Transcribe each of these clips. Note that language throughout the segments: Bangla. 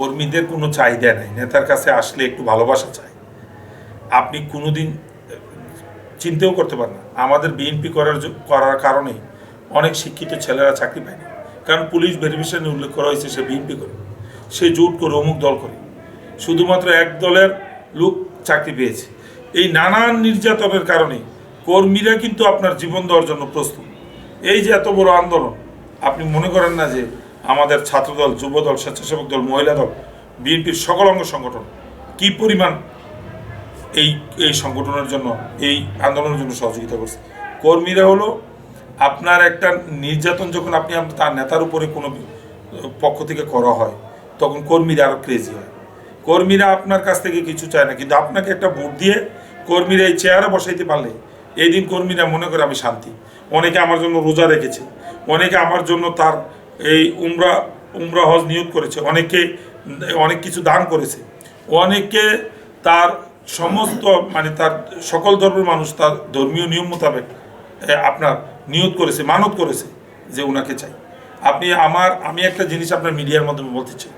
কর্মীদের কোনো চাহিদা নাই। নেতার কাছে আসলে একটু ভালোবাসা চাই। আপনি কোনোদিন চিন্তাও করতে পারেন না। আমাদের বিএনপি করার করার কারণে অনেক শিক্ষিত ছেলেরা চাকরি পায়নি কারণ পুলিশ ভেরিফিকেশনে উল্লেখ করা হয়েছে, সে বিএনপি করে। সে জোট করে, অমুক দল করে। শুধুমাত্র এক দলের লোক চাকরি পেয়েছে। এই নানান নির্যাতনের কারণে কর্মীরা কিন্তু আপনার জীবন দেওয়ার জন্য প্রস্তুত। এই যে এত বড় আন্দোলন, আপনি মনে করেন না যে আমাদের ছাত্রদল, যুবদল, স্বেচ্ছাসেবক দল, মহিলা দল, বিএনপির সকল অঙ্গ সংগঠন কি পরিমাণ এই এই সংগঠনের জন্য, এই আন্দোলনের জন্য সহযোগিতা করছে? কর্মীরা হলো আপনার একটা নির্যাতন যখন আপনি তার নেতার উপরে কোনো পক্ষ থেকে করা হয়, তখন কর্মীরা আরও ক্রেজি হয়। কর্মীরা আপনার কাছ থেকে কিছু চায় না, কিন্তু আপনাকে একটা ভোট দিয়ে কর্মীরা এই চেয়ারে বসাইতে পারলে এই দিন কর্মীরা মনে করে আমি শান্তি। অনেকে আমার জন্য রোজা রেখেছে, অনেকে আমার জন্য তার এই উমরা উমরা হজ নিয়োগ করেছে। অনেকে, অনেক কিছু দান করেছে। অনেকে তার সমস্ত মানে তার সকল ধর্মের মানুষ তার ধর্মীয় নিয়ম মোতাবেক আপনার নিয়োগ করেছে, মানত করেছে যে ওনাকে চাই। আপনি আমার, আমি একটা জিনিস আপনার মিডিয়ার মাধ্যমে বলতে চাই।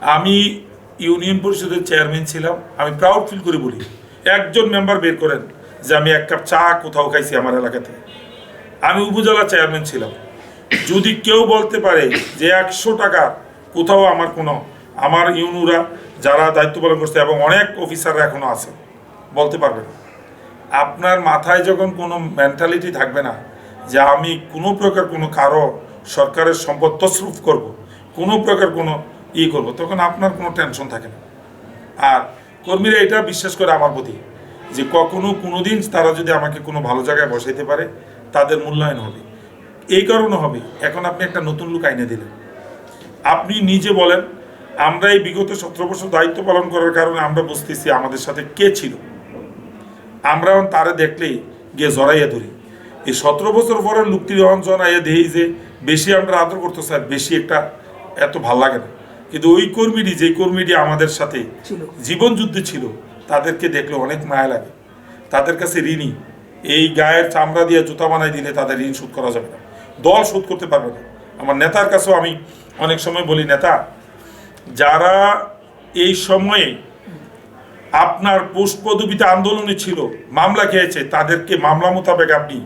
আমি ইউনিয়ন পরিষদের চেয়ারম্যান ছিলাম। আমি প্রাউড ফিল করে বলি, একজন মেম্বার বের করেন যে আমি এক কাপ চা কোথাও খাইছি আমার এলাকাতে। আমি উপজেলা চেয়ারম্যান ছিলাম। যদি কেউ বলতে পারে যে একশো টাকা কোথাও আমার কোনো, আমার ইউনুরা যারা দায়িত্ব পালন করছে এবং অনেক অফিসাররা এখনও আছে, বলতে পারবে না। আপনার মাথায় যখন কোনো মেন্টালিটি থাকবে না যে আমি কোনো প্রকার কোনো কারও সরকারের সম্পদ তসরুফ করব, কোনো প্রকার কোনো ই করব, তখন আপনার কোনো টেনশন থাকে না। আর কর্মীরা এটা বিশ্বাস করে আমার প্রতি যে কখনো কোনো দিন তারা যদি আমাকে কোনো ভালো জায়গায় বসাইতে পারে, তাদের মূল্যায়ন হবে। এই কারণে হবে। এখন আপনি একটা নতুন লোক আইনে দিলেন। আপনি নিজে বলেন আমরা এই বিগত সতেরো বছর দায়িত্ব পালন করার কারণে আমরা বুঝতেছি আমাদের সাথে কে ছিল। আমরা এখন তারে দেখলেই গিয়ে জড়াইয়া ধরি। এই সতেরো বছর পরের লুক্তি যখন জড়াইয়া দেই যে বেশি আমরা আদর করতে চাই বেশি একটা এত ভালো লাগে না। কিন্তু ওই কর্মীটি যে কর্মীটি আমাদের সাথে। জীবন যুদ্ধে ছিল তাদেরকে দেখলে অনেক মায়া লাগে। তাদের কাছে ঋণী। এই গায়ের চামড়া দিয়ে জুতা বানাই দিলে তাদের ঋণ শোধ করা যাবে না। দল শোধ করতে পারবে না। আমার নেতার কাছেও আমি অনেক সময় বলি, নেতা, যারা এই সময়ে আপনার পোস্ট আন্দোলনে ছিল, মামলা খেয়েছে, তাদেরকে মামলা মোতাবেক আপনি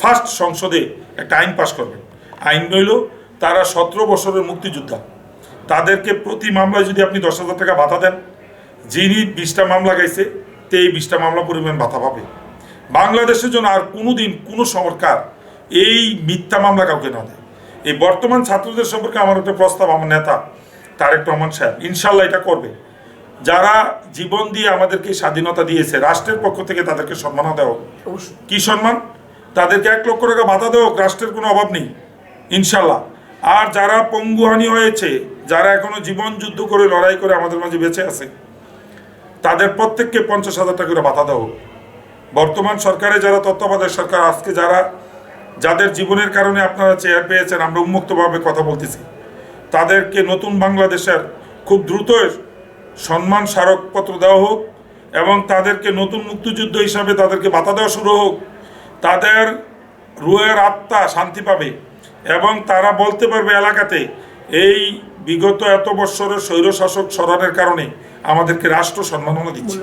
ফার্স্ট সংসদে একটা আইন পাশ করবেন। আইন রইল তারা সতেরো বছরের মুক্তিযোদ্ধা। তাদেরকে প্রতি মামলায় যদি আপনি দশ হাজার টাকা ভাতা দেন, যিনি বিশটা মামলা গাইছে তে এই বিশটা মামলা পরিমাণ ভাতা পাবে। বাংলাদেশের জন্য আর কোনো দিন কোনো সরকার এই মিথ্যা মামলা কাউকে না দেয়। এই বর্তমান ছাত্রদের সম্পর্কে আমার একটা প্রস্তাব আমার নেতা তারেক রহমান সাহেব ইনশাল্লাহ এটা করবে। যারা জীবন দিয়ে আমাদেরকে স্বাধীনতা দিয়েছে রাষ্ট্রের পক্ষ থেকে তাদেরকে সম্মান দেওয়া হোক। কি সম্মান? তাদেরকে এক লক্ষ টাকা ভাতা দেওয়া হোক, রাষ্ট্রের কোনো অভাব নেই ইনশাল্লাহ আর যারা পঙ্গুহানি হয়েছে যারা এখনও জীবন যুদ্ধ করে লড়াই করে আমাদের মাঝে বেঁচে আছে তাদের প্রত্যেককে পঞ্চাশ হাজার টাকা করে ভাতা দেওয়া হোক। বর্তমান সরকারে যারা তত্ত্বাবধায়ক সরকার আজকে যারা যাদের জীবনের কারণে আপনারা চেয়ার পেয়েছেন, আমরা উন্মুক্তভাবে কথা বলতেছি। তাদেরকে নতুন বাংলাদেশের খুব দ্রুত সম্মান স্মারকপত্র দেওয়া হোক এবং তাদেরকে নতুন মুক্তিযুদ্ধ হিসাবে তাদেরকে বাতা দেওয়া শুরু হোক, তাদের রুয়ের আত্মা শান্তি পাবে এবং তারা বলতে পারবে এলাকাতে, এই বিগত এত বৎসরের স্বৈরশাসক সরানোর কারণে আমাদেরকে রাষ্ট্র সম্মাননা দিচ্ছে।